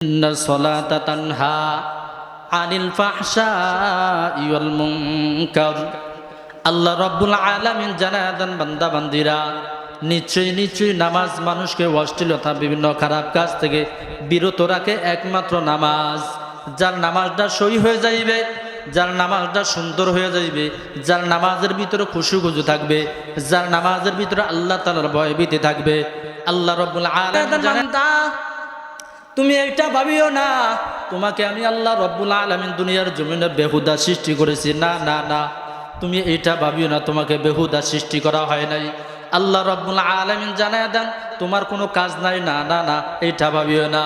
إن الصلاة تنهى عن الفحشاء والمنكر আল্লাহ রব্বুল আলামিন জানায় দেন বান্দা বান্দিরা নিশ্চয়ই নিশ্চয়ই নামাজ মানুষকে অশ্লীলতা বিভিন্ন খারাপ কাজ থেকে বিরত রাখে একমাত্র নামাজ যার নামাজটা সই হয়ে যাইবে যার নামাজটা সুন্দর হয়ে যাইবে যার নামাজের ভিতরে খুশু খুশু থাকবে যার নামাজের ভিতরে আল্লাহ তালার ভয় ভীতি থাকবে আল্লাহ রব্বুল আলামিন জানায় তুমি এইটা ভাবিও না। তোমাকে আমি আল্লাহ রব্বুল আলমিন দুনিয়ার জমিনে বেহুদা সৃষ্টি করেছি। না না না। তুমি এইটা ভাবিও না, তোমাকে বেহুদা সৃষ্টি করা হয় নাই। আল্লাহ রব্বুল আলমিন জানায় দেন, তোমার কোনো কাজ নাই। না না না, এইটা ভাবিও না।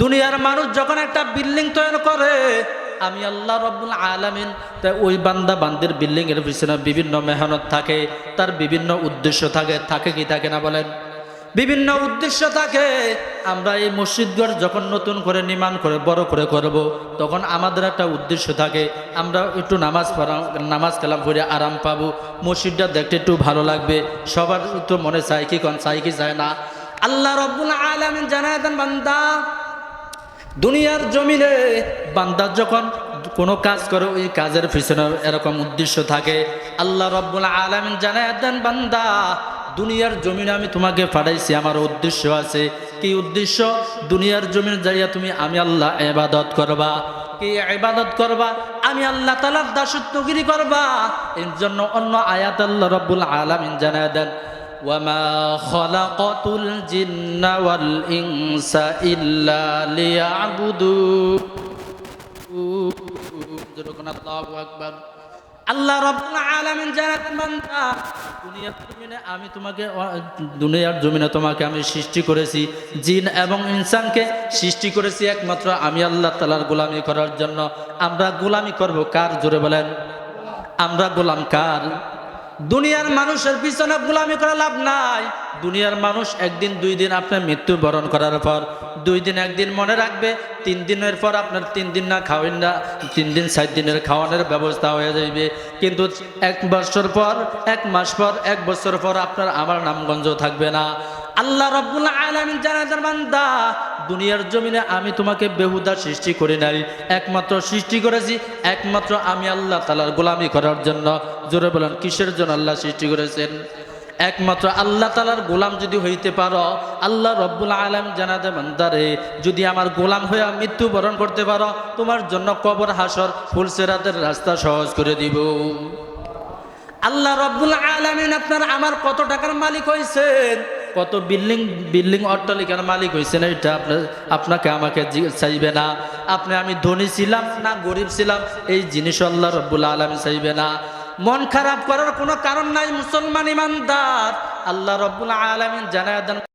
দুনিয়ার মানুষ যখন একটা বিল্ডিং তৈরি করে, আমি আল্লাহ রব্বুল আলমিন, তাই ওই বান্দা বান্দির বিল্ডিংয়ের পিছনে বিভিন্ন মেহনত থাকে, তার বিভিন্ন উদ্দেশ্য থাকে থাকে কি, থাকে না বলেন? বিভিন্ন উদ্দেশ্য থাকে। আমরা এই মসজিদঘর যখন নতুন করে নির্মাণ করে, বড় করে করব, তখন আমাদের একটা উদ্দেশ্য থাকে। আমরা একটু নামাজ পড়া, নামাজ কালাম করে আরাম পাবো। মসজিদটা দেখতে একটু ভালো লাগবে। সবার একটু মনে চাই কি কন চাই কি চায় না। আল্লাহ রব্বুল আলমিন জানায় দেন, বান্দা, দুনিয়ার জমিনে বান্দা যখন কোনো কাজ করে, ওই কাজের পিছনে এরকম উদ্দেশ্য থাকে। আল্লাহ রব্বুল আলমিন জানায় দেন, বান্দা দুনিয়ার জমিনে আমি তোমাকে পাঠাইছি আমার উদ্দেশ্য আছে কি উদ্দেশ্য দুনিয়ার জমিনে যাইয়া তুমি আমি আল্লাহ এবাদত করবা কি ইবাদত করবা আমি আল্লাহ তালার দাসত্বগিরি করবা এর জন্য অন্য আয়াত আল্লাহ রব্বুল আলমিন জানায় দেন وما خلقت الجن والإنس إلا ليعبدون الله أكبر আল্লাহ রব্বুল আলামিন জানাতেন বান্দা দুনিয়ার জমিনে আমি তোমাকে দুনিয়ার জমিনে তোমাকে আমি সৃষ্টি করেছি, জিন এবং ইনসানকে সৃষ্টি করেছি একমাত্র আমি আল্লাহ তালার গোলামি করার জন্য। আমরা গোলামি করব কার? জোরে বলেন। আমরা গোলাম কার? দুনিয়ার মানুষের পিছনে গোলামি করা লাভ নাই। দুনিয়ার মানুষ একদিন, দুই দিন আপনার মৃত্যু বরণ করার পর, দুই দিন একদিন মনে রাখবে, তিন দিনের পর আপনার তিন দিন না খাওয়েন না, তিন দিন সাত দিনের খাওয়ানোর ব্যবস্থা হয়ে যাইবে। কিন্তু এক বছর পর, এক মাস পর, এক বছর পর আপনার আমার নামগঞ্জ থাকবে না। আল্লাহ রব্বুল আলমিন জানাজার বান্দা, দুনিয়ার জমিনে আমি তোমাকে বেহুদা সৃষ্টি করি নাই। একমাত্র সৃষ্টি করেছি, একমাত্র আমি আল্লাহ তালার গোলামি করার জন্য। জোরে বলেন, কিসের জন্য আল্লাহ সৃষ্টি করেছেন? একমাত্র আল্লাহ তালার গোলাম যদি হইতে পারো, আল্লাহ রব্বুল আলম জানাতে বান্দারে যদি আমার গোলাম হয়ে মৃত্যুবরণ করতে পারো, তোমার জন্য কবর, হাসর ফুলসেরাতের রাস্তা সহজ করে দিব। আল্লাহ রব্বুল আলমিন আপনার আমার কত টাকার মালিক হয়েছেন কত বিল্ডিং বিল্ডিং অট্টালিকার মালিক হয়েছেন এটা আপনার আপনাকে আমাকে চাইবে না। আপনি, আমি ধনী ছিলাম না, গরিব ছিলাম, এই জিনিস আল্লাহ রব্বুল আলমী চাইবে না। মন খারাপ করার কোনো কারণ নাই, মুসলমান ইমানদার। আল্লাহ রব্বুল আলমিন জানায় দেন